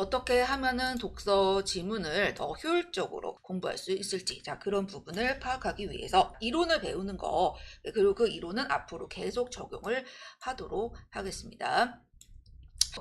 어떻게 하면은 독서 지문을 더 효율적으로 공부할 수 있을지 자 그런 부분을 파악하기 위해서 이론을 배우는 거 그리고 그 이론은 앞으로 계속 적용을 하도록 하겠습니다.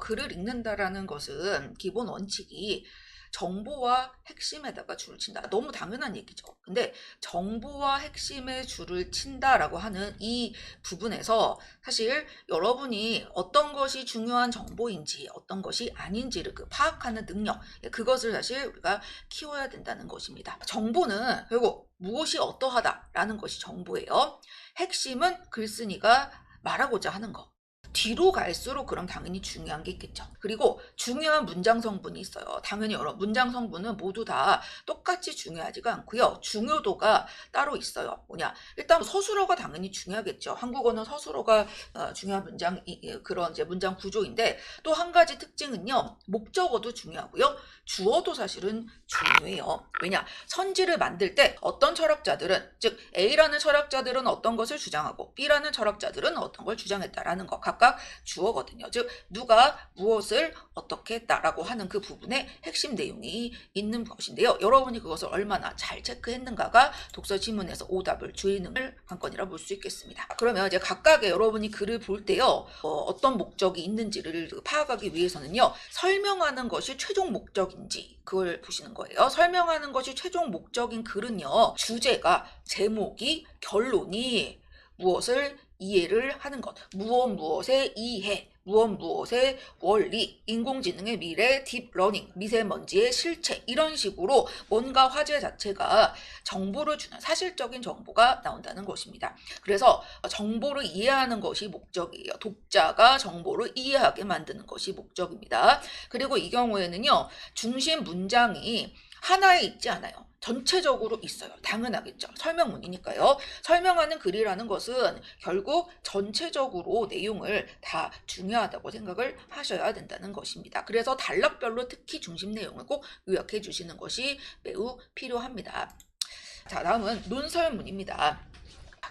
글을 읽는다라는 것은 기본 원칙이 정보와 핵심에다가 줄을 친다. 너무 당연한 얘기죠. 근데 정보와 핵심에 줄을 친다라고 하는 이 부분에서 사실 여러분이 어떤 것이 중요한 정보인지 어떤 것이 아닌지를 그 파악하는 능력 예, 그것을 사실 우리가 키워야 된다는 것입니다. 정보는 결국 무엇이 어떠하다라는 것이 정보예요. 핵심은 글쓴이가 말하고자 하는 것. 뒤로 갈수록 그럼 당연히 중요한 게 있겠죠. 그리고 중요한 문장 성분이 있어요. 당연히 여러 문장 성분은 모두 다 똑같이 중요하지가 않고요. 중요도가 따로 있어요. 뭐냐? 일단 서술어가 당연히 중요하겠죠. 한국어는 서술어가 어, 중요한 문장 그런 이제 문장 구조인데 또 한 가지 특징은요. 목적어도 중요하고요. 주어도 사실은 중요해요. 왜냐? 선지를 만들 때 어떤 철학자들은 즉 A라는 철학자들은 어떤 것을 주장하고 B라는 철학자들은 어떤 걸 주장했다라는 것 각각 주어거든요. 즉 누가 무엇을 어떻게 했다라고 하는 그 부분에 핵심 내용이 있는 것인데요. 여러분이 그것을 얼마나 잘 체크했는가가 독서 지문에서 오답을 주의는 관건이라 볼 수 있겠습니다. 그러면 이제 각각의 여러분이 글을 볼 때요. 어, 떤 목적이 있는지를 파악하기 위해서는요. 설명하는 것이 최종 목적인지 그걸 보시는 거예요. 설명하는 것이 최종 목적인 글은요. 주제가 제목이 결론이 무엇을 이해를 하는 것, 무엇 무엇의 이해, 무엇 무엇의 원리, 인공지능의 미래, 딥러닝, 미세먼지의 실체 이런 식으로 뭔가 화제 자체가 정보를 주는 사실적인 정보가 나온다는 것입니다. 그래서 정보를 이해하는 것이 목적이에요. 독자가 정보를 이해하게 만드는 것이 목적입니다. 그리고 이 경우에는요, 중심 문장이 하나에 있지 않아요. 전체적으로 있어요. 당연하겠죠. 설명문이니까요. 설명하는 글이라는 것은 결국 전체적으로 내용을 다 중요하다고 생각을 하셔야 된다는 것입니다. 그래서 단락별로 특히 중심 내용을 꼭 요약해 주시는 것이 매우 필요합니다. 자, 다음은 논설문입니다.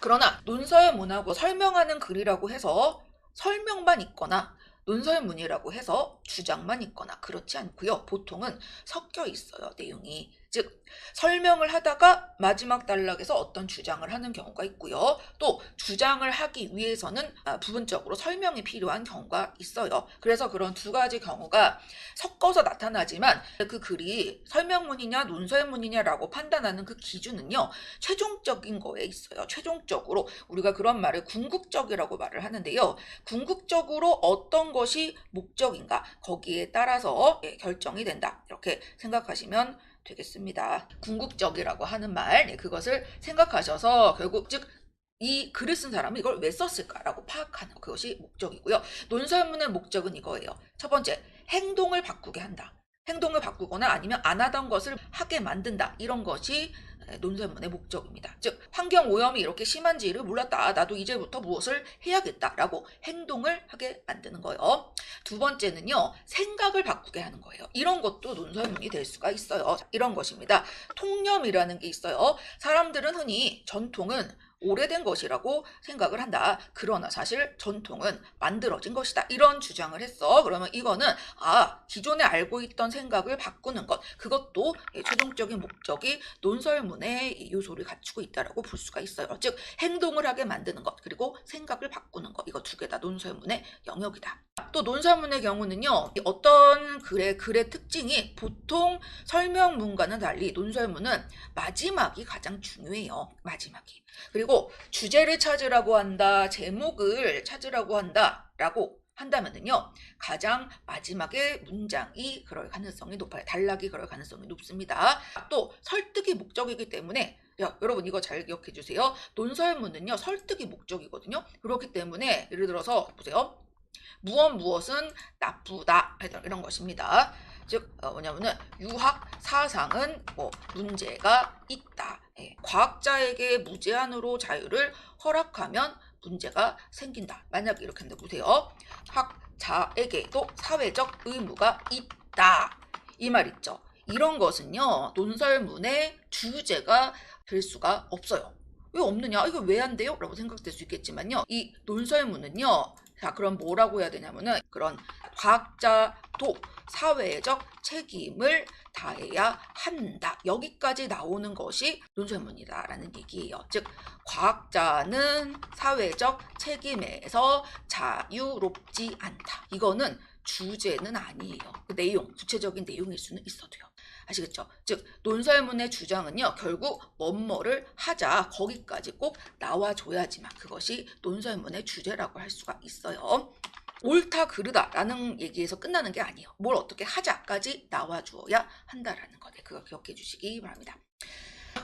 그러나 논설문하고 설명하는 글이라고 해서 설명만 있거나 논설문이라고 해서 주장만 있거나 그렇지 않고요. 보통은 섞여 있어요. 내용이. 즉 설명을 하다가 마지막 단락에서 어떤 주장을 하는 경우가 있고요. 또 주장을 하기 위해서는 아, 부분적으로 설명이 필요한 경우가 있어요. 그래서 그런 두 가지 경우가 섞어서 나타나지만 그 글이 설명문이냐 논설문이냐라고 판단하는 그 기준은요. 최종적인 거에 있어요. 최종적으로 우리가 그런 말을 궁극적이라고 말을 하는데요. 궁극적으로 어떤 것이 목적인가 거기에 따라서 예, 결정이 된다. 이렇게 생각하시면 되겠습니다. 궁극적이라고 하는 말, 네, 그것을 생각하셔서 결국 즉 이 글을 쓴 사람은 이걸 왜 썼을까라고 파악하는 그것이 목적이고요. 논설문의 목적은 이거예요. 첫 번째, 행동을 바꾸게 한다. 행동을 바꾸거나 아니면 안 하던 것을 하게 만든다. 이런 것이 논설문의 목적입니다. 즉 환경 오염이 이렇게 심한지를 몰랐다. 나도 이제부터 무엇을 해야겠다라고 행동을 하게 만드는 거예요. 두 번째는요. 생각을 바꾸게 하는 거예요. 이런 것도 논설문이 될 수가 있어요. 자, 이런 것입니다. 통념이라는 게 있어요. 사람들은 흔히 전통은 오래된 것이라고 생각을 한다. 그러나 사실 전통은 만들어진 것이다. 이런 주장을 했어. 그러면 이거는 아 기존에 알고 있던 생각을 바꾸는 것 그것도 예, 최종적인 목적이 논설문의 요소를 갖추고 있다라고 볼 수가 있어요. 즉 행동을 하게 만드는 것 그리고 생각을 바꾸는 것 이거 두 개 다 논설문의 영역이다. 또 논설문의 경우는요 이 어떤 글의 글의 특징이 보통 설명문과는 달리 논설문은 마지막이 가장 중요해요. 마지막이. 그리고 주제를 찾으라고 한다, 제목을 찾으라고 한다 라고 한다면은요 가장 마지막에 문장이 그럴 가능성이 높아요. 단락이 그럴 가능성이 높습니다. 또 설득이 목적이기 때문에 야, 여러분 이거 잘 기억해 주세요. 논설문은요 설득이 목적이거든요. 그렇기 때문에 예를 들어서 보세요. 무엇 무엇은 나쁘다 이런 것입니다. 즉 어, 뭐냐면은 유학 사상은 뭐 문제가 있다. 예, 과학자에게 무제한으로 자유를 허락하면 문제가 생긴다. 만약 이렇게 한다 보세요. 학자에게도 사회적 의무가 있다. 이 말 있죠. 이런 것은요 논설문의 주제가 될 수가 없어요. 왜 없느냐? 이거 왜 안 돼요? 라고 생각될 수 있겠지만요. 이 논설문은요. 자, 그럼 뭐라고 해야 되냐면은 그런 과학자도 사회적 책임을 다해야 한다. 여기까지 나오는 것이 논설문이다라는 얘기예요. 즉 과학자는 사회적 책임에서 자유롭지 않다. 이거는 주제는 아니에요. 그 내용, 구체적인 내용일 수는 있어도요. 아시겠죠? 즉 논설문의 주장은요 결국 뭐뭐를 하자 거기까지 꼭 나와줘야지만 그것이 논설문의 주제라고 할 수가 있어요. 옳다 그르다라는 얘기에서 끝나는 게 아니에요. 뭘 어떻게 하자까지 나와주어야 한다라는 거. 네, 그거 기억해 주시기 바랍니다.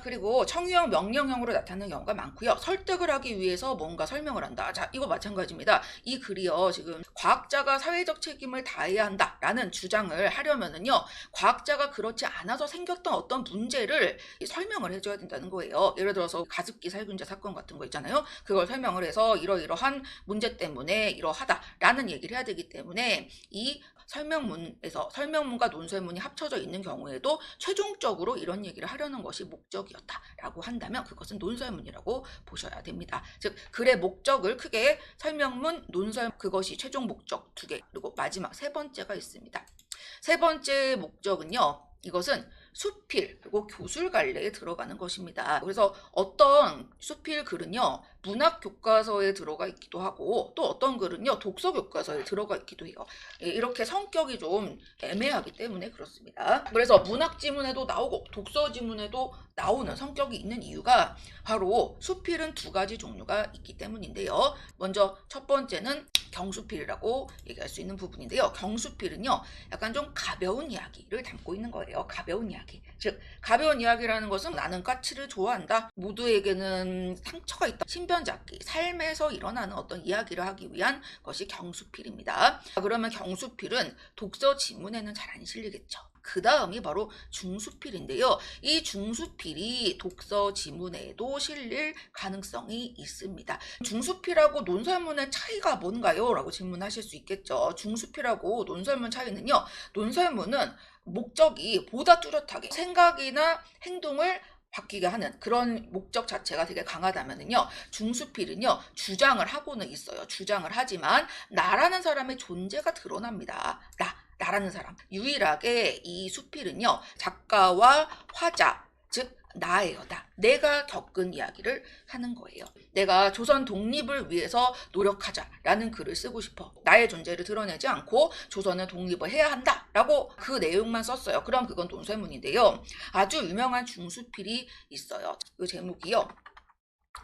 그리고 청유형 명령형으로 나타나는 경우가 많고요. 설득을 하기 위해서 뭔가 설명을 한다. 자, 이거 마찬가지입니다. 이 글이요. 지금 과학자가 사회적 책임을 다해야 한다라는 주장을 하려면은요. 과학자가 그렇지 않아서 생겼던 어떤 문제를 설명을 해줘야 된다는 거예요. 예를 들어서 가습기 살균제 사건 같은 거 있잖아요. 그걸 설명을 해서 이러이러한 문제 때문에 이러하다라는 얘기를 해야 되기 때문에 이 설명문에서 설명문과 논설문이 합쳐져 있는 경우에도 최종적으로 이런 얘기를 하려는 것이 목적이었다라고 한다면 그것은 논설문이라고 보셔야 됩니다. 즉 글의 목적을 크게 설명문, 논설 그것이 최종 목적 두 개. 그리고 마지막 세 번째가 있습니다. 세 번째 목적은요. 이것은 수필 그리고 교술 관례에 들어가는 것입니다. 그래서 어떤 수필 글은요 문학 교과서에 들어가 있기도 하고 또 어떤 글은요 독서 교과서에 들어가 있기도 해요. 예, 이렇게 성격이 좀 애매하기 때문에 그렇습니다. 그래서 문학 지문에도 나오고 독서 지문에도 나오는 성격이 있는 이유가 바로 수필은 두 가지 종류가 있기 때문인데요. 먼저 첫 번째는 경수필이라고 얘기할 수 있는 부분인데요. 경수필은요, 약간 좀 가벼운 이야기를 담고 있는 거예요. 가벼운 이야기. 즉, 가벼운 이야기라는 것은 나는 까치를 좋아한다. 모두에게는 상처가 있다. 신변잡기, 삶에서 일어나는 어떤 이야기를 하기 위한 것이 경수필입니다. 자, 그러면 경수필은 독서 지문에는 잘 안 실리겠죠. 그 다음이 바로 중수필인데요. 이 중수필이 독서 지문에도 실릴 가능성이 있습니다. 중수필하고 논설문의 차이가 뭔가요? 라고 질문하실 수 있겠죠. 중수필하고 논설문 차이는요. 논설문은 목적이 보다 뚜렷하게 생각이나 행동을 바뀌게 하는 그런 목적 자체가 되게 강하다면은요 중수필은요 주장을 하고는 있어요 주장을 하지만 나라는 사람의 존재가 드러납니다 나 나라는 사람. 유일하게 이 수필은요 작가와 화자 즉 나예요 나 내가 겪은 이야기를 하는 거예요. 내가 조선 독립을 위해서 노력하자라는 글을 쓰고 싶어. 나의 존재를 드러내지 않고 조선은 독립을 해야 한다 라고 그 내용만 썼어요. 그럼 그건 논설문인데요. 아주 유명한 중수필이 있어요. 그 제목이요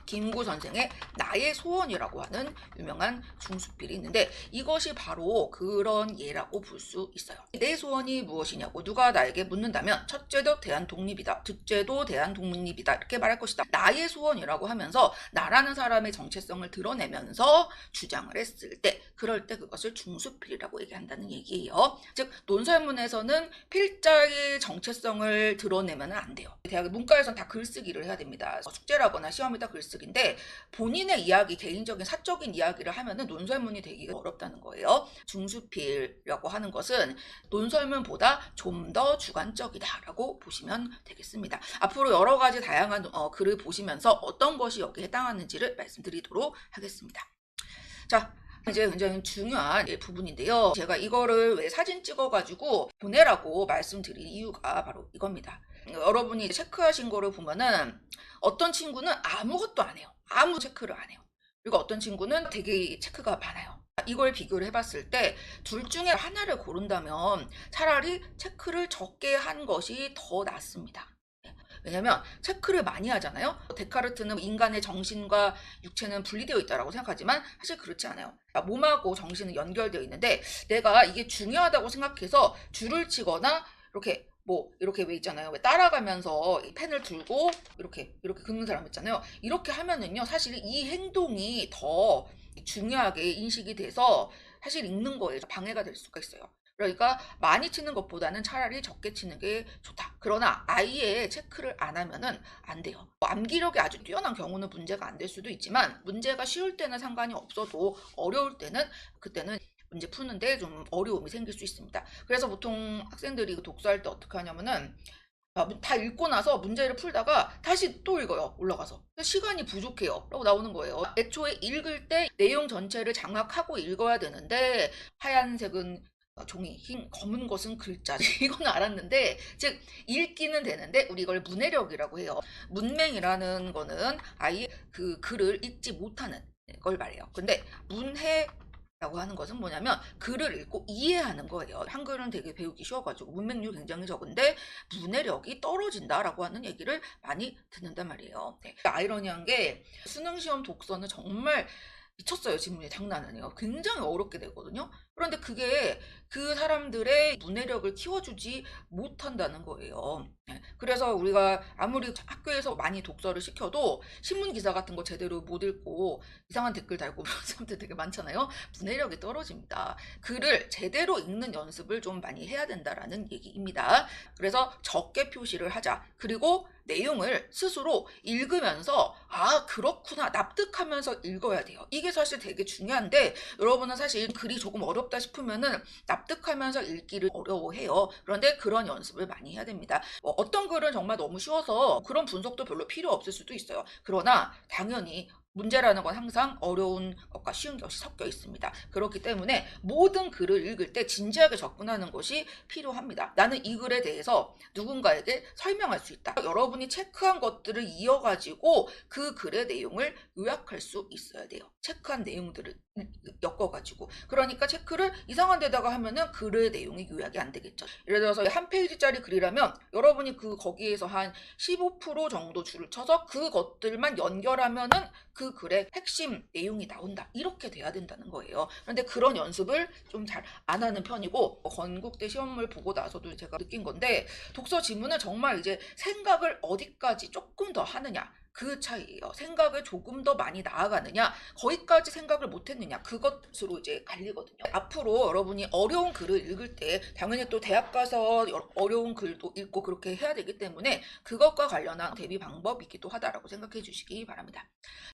김구 선생의 나의 소원이라고 하는 유명한 중수필이 있는데 이것이 바로 그런 예라고 볼 수 있어요. 내 소원이 무엇이냐고 누가 나에게 묻는다면 첫째도 대한 독립이다. 둘째도 대한 독립이다. 이렇게 말할 것이다. 나의 소원이라고 하면서 나라는 사람의 정체성을 드러내면서 주장을 했을 때 그럴 때 그것을 중수필이라고 얘기한다는 얘기예요. 즉 논설문에서는 필자의 정체성을 드러내면 안 돼요. 대학 문과에서는 다 글쓰기를 해야 됩니다. 숙제라거나 시험에다 글 쓰기인데 본인의 이야기, 개인적인 사적인 이야기를 하면은 논설문이 되기가 어렵다는 거예요. 중수필이라고 하는 것은 논설문보다 좀 더 주관적이다라고 보시면 되겠습니다. 앞으로 여러 가지 다양한 어, 글을 보시면서 어떤 것이 여기에 해당하는지를 말씀드리도록 하겠습니다. 자, 이제 굉장히 중요한 예, 부분인데요. 제가 이거를 왜 사진 찍어가지고 보내라고 말씀드린 이유가 바로 이겁니다. 여러분이 체크하신 거를 보면은 어떤 친구는 아무것도 안 해요. 아무 체크를 안 해요. 그리고 어떤 친구는 되게 체크가 많아요. 이걸 비교를 해봤을 때 둘 중에 하나를 고른다면 차라리 체크를 적게 한 것이 더 낫습니다. 예. 왜냐면 체크를 많이 하잖아요. 데카르트는 인간의 정신과 육체는 분리되어 있다고 생각하지만 사실 그렇지 않아요. 몸하고 정신은 연결되어 있는데 내가 이게 중요하다고 생각해서 줄을 치거나 이렇게 뭐 이렇게 왜 있잖아요. 왜 따라가면서 이 펜을 들고 이렇게 이렇게 긋는 사람 있잖아요. 이렇게 하면은요. 사실 이 행동이 더 중요하게 인식이 돼서 사실 읽는 거에 방해가 될 수가 있어요. 그러니까 많이 치는 것보다는 차라리 적게 치는 게 좋다. 그러나 아예 체크를 안 하면은 안 돼요. 암기력이 아주 뛰어난 경우는 문제가 안 될 수도 있지만 문제가 쉬울 때는 상관이 없어도 어려울 때는 그때는 문제 푸는데 좀 어려움이 생길 수 있습니다. 그래서 보통 학생들이 그 독서할 때 어떻게 하냐면은 아, 다 읽고 나서 문제를 풀다가 다시 또 읽어요. 올라가서. 시간이 부족해요. 라고 나오는 거예요. 애초에 읽을 때 내용 전체를 장악하고 읽어야 되는데 하얀색은 어, 종이 흰 검은 것은 글자지 이건 알았는데 즉 읽기는 되는데 우리 이걸 문해력이라고 해요. 문맹이라는 거는 아예 그 글을 읽지 못하는 걸 말해요. 근데 문해 라고 하는 것은 뭐냐면 글을 읽고 이해하는 거예요. 한글은 되게 배우기 쉬워가지고 문맹률 굉장히 적은데 문해력이 떨어진다라고 하는 얘기를 많이 듣는단 말이에요. 네. 아이러니한 게 수능 시험 독서는 정말 미쳤어요. 지문이 장난 아니에요. 굉장히 어렵게 되거든요. 그런데 그게 그 사람들의 문해력을 키워주지 못한다는 거예요. 네. 그래서 우리가 아무리 학교에서 많이 독서를 시켜도 신문 기사 같은 거 제대로 못 읽고 이상한 댓글 달고 그런 사람들 되게 많잖아요. 문해력이 떨어집니다. 글을 제대로 읽는 연습을 좀 많이 해야 된다라는 얘기입니다. 그래서 적게 표시를 하자. 그리고 내용을 스스로 읽으면서 아 그렇구나 납득하면서 읽어야 돼요. 이게 사실 되게 중요한데 여러분은 사실 글이 조금 어렵 다 싶으면은 납득하면서 읽기를 어려워해요. 그런데 그런 연습을 많이 해야 됩니다. 뭐 어떤 글은 정말 너무 쉬워서 그런 분석도 별로 필요 없을 수도 있어요. 그러나 당연히 문제라는 건 항상 어려운 것과 쉬운 것이 섞여 있습니다. 그렇기 때문에 모든 글을 읽을 때 진지하게 접근하는 것이 필요합니다. 나는 이 글에 대해서 누군가에게 설명할 수 있다. 여러분이 체크한 것들을 이어가지고 그 글의 내용을 요약할 수 있어야 돼요. 체크한 내용들을 엮어가지고. 그러니까 체크를 이상한 데다가 하면은 글의 내용이 요약이 안 되겠죠. 예를 들어서 한 페이지짜리 글이라면 여러분이 그 거기에서 한 15% 정도 줄을 쳐서 그것들만 연결하면은 그 글의 핵심 내용이 나온다. 이렇게 돼야 된다는 거예요. 그런데 그런 연습을 좀 잘 안 하는 편이고 건국대 시험을 보고 나서도 제가 느낀 건데 독서 지문은 정말 이제 생각을 어디까지 조금 더 하느냐 그 차이예요. 생각을 조금 더 많이 나아가느냐, 거기까지 생각을 못했느냐, 그것으로 이제 갈리거든요. 앞으로 여러분이 어려운 글을 읽을 때, 당연히 또 대학 가서 여- 어려운 글도 읽고 그렇게 해야 되기 때문에 그것과 관련한 대비 방법이기도 하다라고 생각해 주시기 바랍니다.